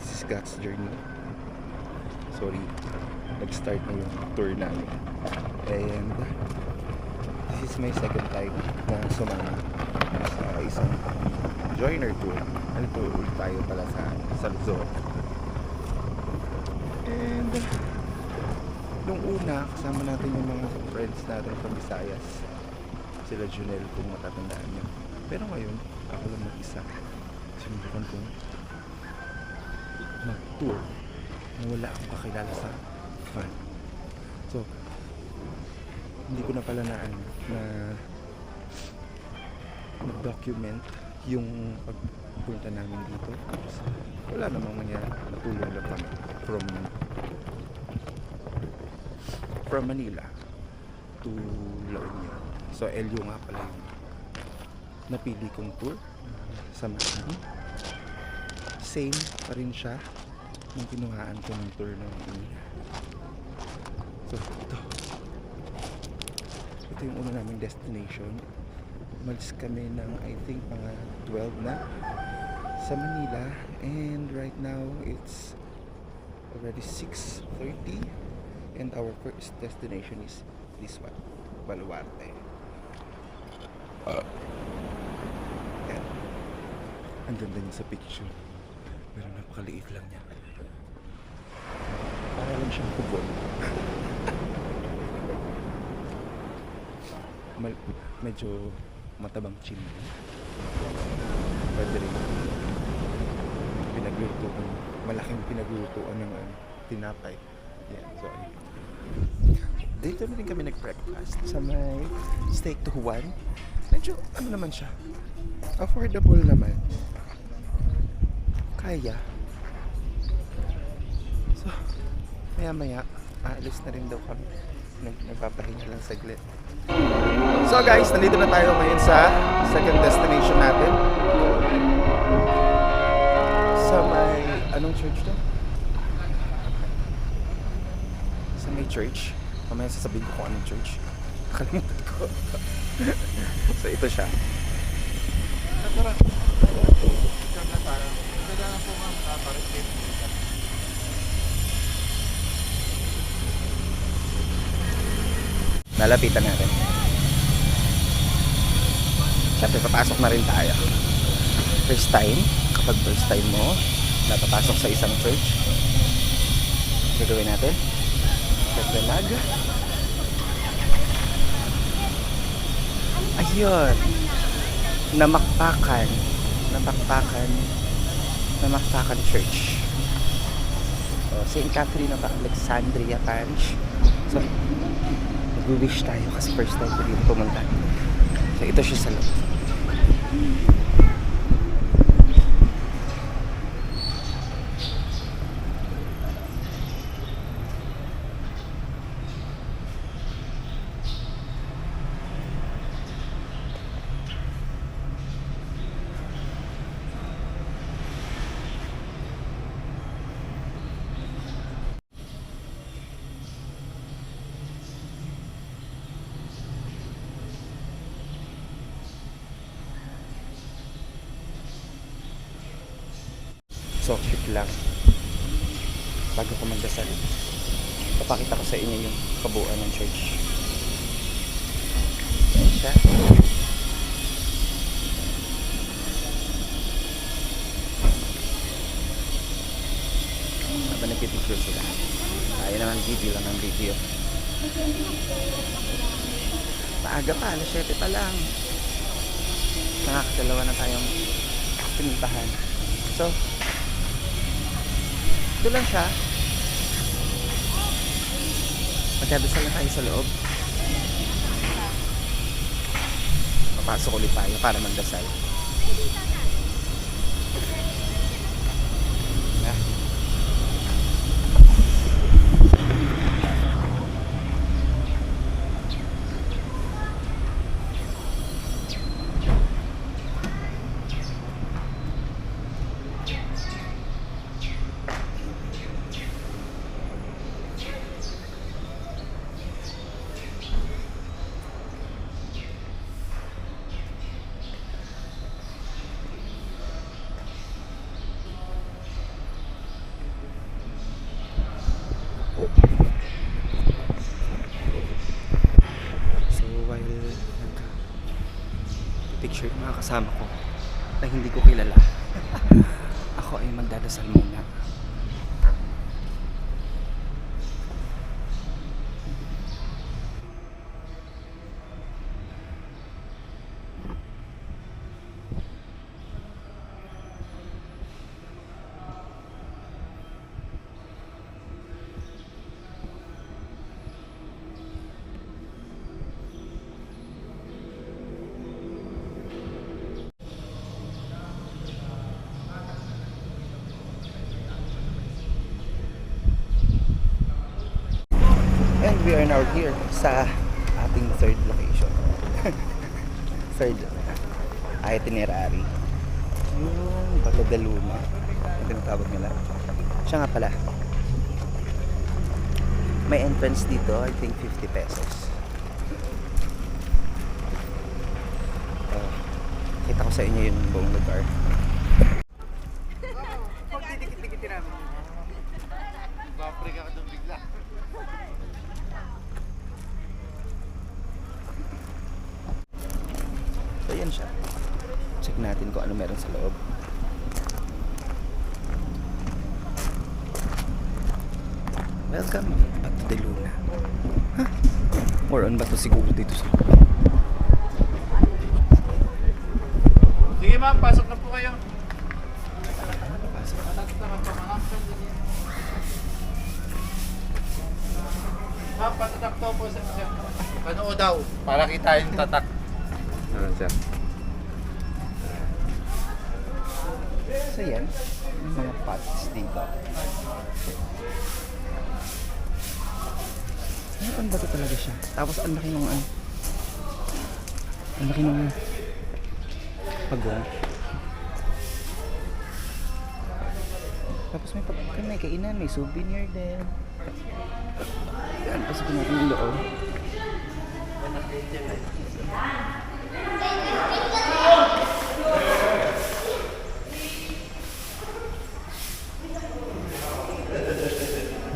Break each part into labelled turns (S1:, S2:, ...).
S1: This is God's journey. Sorry, nag-start na yung tour namin. And this is my second time na sumama sa isang joiner tour. Ano to, ulit tayo pala sa, sa Luzon. And nung una, kasama natin yung mga friends natin from Visayas. Sila Junel kung matatandaan nyo. Pero ngayon, ako lang mag-isa. Sinubukan kong mag-tour na wala akong kakilala sa van. So, hindi ko na pala na, ano, na nag-document yung pagpunta namin dito. Wala namang mangyari. Natulong lang kami from from Manila to La Union. So, LU nga pala yung napili kong tour sa Manila. Same pa rin siya nung kinuhaan ko ng tour ng Manila. So, ito. Ito yung una naming destination. Umalis kami ng I think mga 12 na sa Manila and right now it's already 6.30 and our first destination is this one, Baluarte. Uh. Ang ganda niya sa picture. Pero napakaliit lang niya. Para lang siyang kubol. Mal- medyo matabang chin. Pwede rin. Pinaglutuan. Malaking pinaglutuan ng ano, tinapay. Yan, so. Dito na rin kami nag-breakfast sa may steak to Juan. Medyo, ano naman siya, affordable naman. Kaya. So, maya maya, aalis na rin daw kami. Nag- Nagpapahinga lang saglit. So guys, nandito na tayo ngayon sa second destination natin. Sa may, anong church to? Sa may church. Mamaya sasabihin ko kung anong church. Nakalimutan ko. so ito siya. Tara tayo. Kailangan po nga makaparit Lalapitan natin. Siyempre, papasok na rin tayo. First time, kapag first time mo, napapasok sa isang church, gagawin natin. Siyempre, mag. Ayun. Namakpakan. Namakpakan. Namakpakan Church. So, St. Catherine of Alexandria Parish. So, nag-wish tayo kasi first time ko dito pumunta. So, ito siya sa loob. So, cute lang. Bago ko magdasal, papakita ko sa inyo yung kabuuan ng church. Ayan siya. Habang nagpipicture sila. Tayo naman video lang ng video. Maaga pa, alas 7 pa lang. Nakakadalawa na tayong pinuntahan. So, ito lang siya. Magdadasal na tayo sa loob. Papasok ulit tayo para magdasal. Kasama ko na hindi ko kilala. Ako ay magdadasal muna. And we are now here sa ating third location. third itinerary. Yung Bato de Luna. Ang tinatawag nila. Siya nga pala. May entrance dito, I think 50 pesos. Oh, kita ko sa inyo yung buong lugar. So yan siya. Check natin kung ano meron sa loob. Welcome back to the Luna. Huh? More on ba to siguro dito sa
S2: Sige ma'am, pasok na po kayo.
S1: Pasok.
S2: Pasok naman po ma'am. Patatak to po sa siya. Ano daw? Para kita yung tatak.
S1: Ano siya? So yan, mga pots dito. Meron ba ito talaga siya? Tapos ang laki ng ano? Ang laki ng pagong. Tapos may pag may kainan, may souvenir din. Yan, pasukin natin yung loob.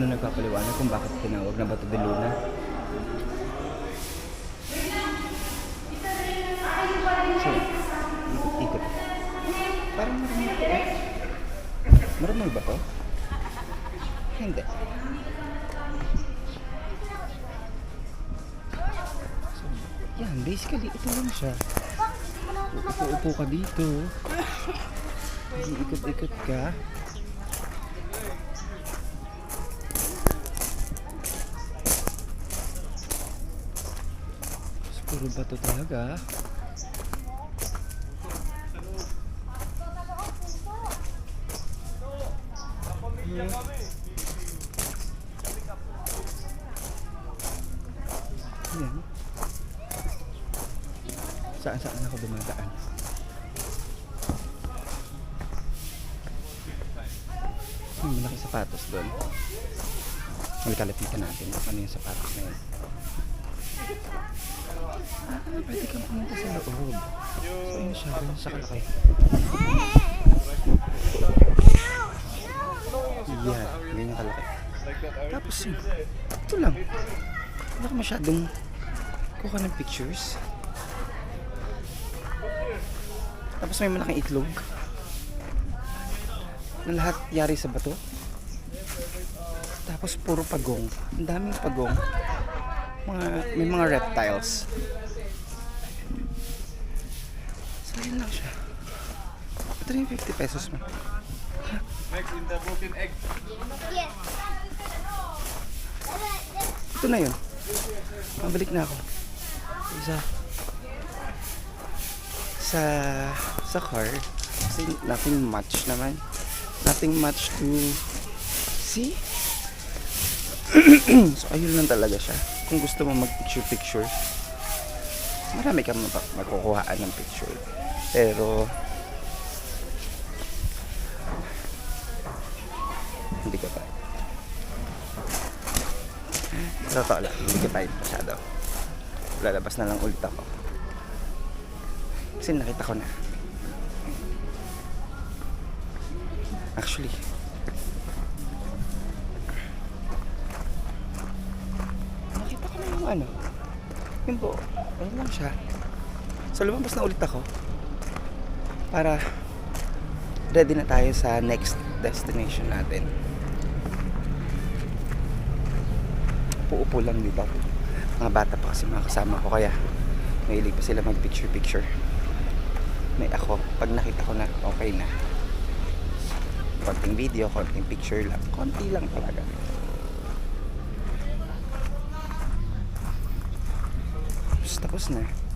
S1: Ano nagpapaliwanag kung bakit tinawag na Bato de Luna? So, ikot-ikot. Parang marami ba eh? Marami ba to? Hindi. So, yan, basically, ito lang siya. Upo-upo ka dito. Ikot-ikot ka. Puro bato talaga. Yan. Saan saan ako dumadaan? Hmm, malaki sapatos doon. Magkalapitan natin ano yung sapatos na yun. Pwede kang pumunta sa loob. So, yun siya. Ganun siya kalaki. Yeah, ganyan kalaki. Tapos yun, ito lang. Wala ka masyadong kuha ng pictures. Tapos may malaking itlog. Na lahat yari sa bato. Tapos puro pagong. Ang daming pagong. Mga, may mga reptiles. So yun lang siya. Ito yung 50 pesos mo.
S2: Next in the broken egg.
S1: Ito na yun. Mabalik na ako. Sa sa sa car kasi nothing much naman. Nothing much to see. so ayun lang talaga siya. Kung gusto mo mag-picture picture, marami kang makukuhaan ng picture. Pero hindi ko pa. Totoo lang, hindi ko tayo masyado. Lalabas na lang ulit ako. Kasi nakita ko na. Actually, ano, yung buo. Ayun lang siya. So lumabas na ulit ako. para ready na tayo sa next destination natin. Upo-upo lang dito. Mga bata pa kasi mga kasama ko kaya mahilig pa sila mag picture picture. May ako, pag nakita ko na okay na. Konting video, konting picture lang. Konti lang talaga. Tapos na.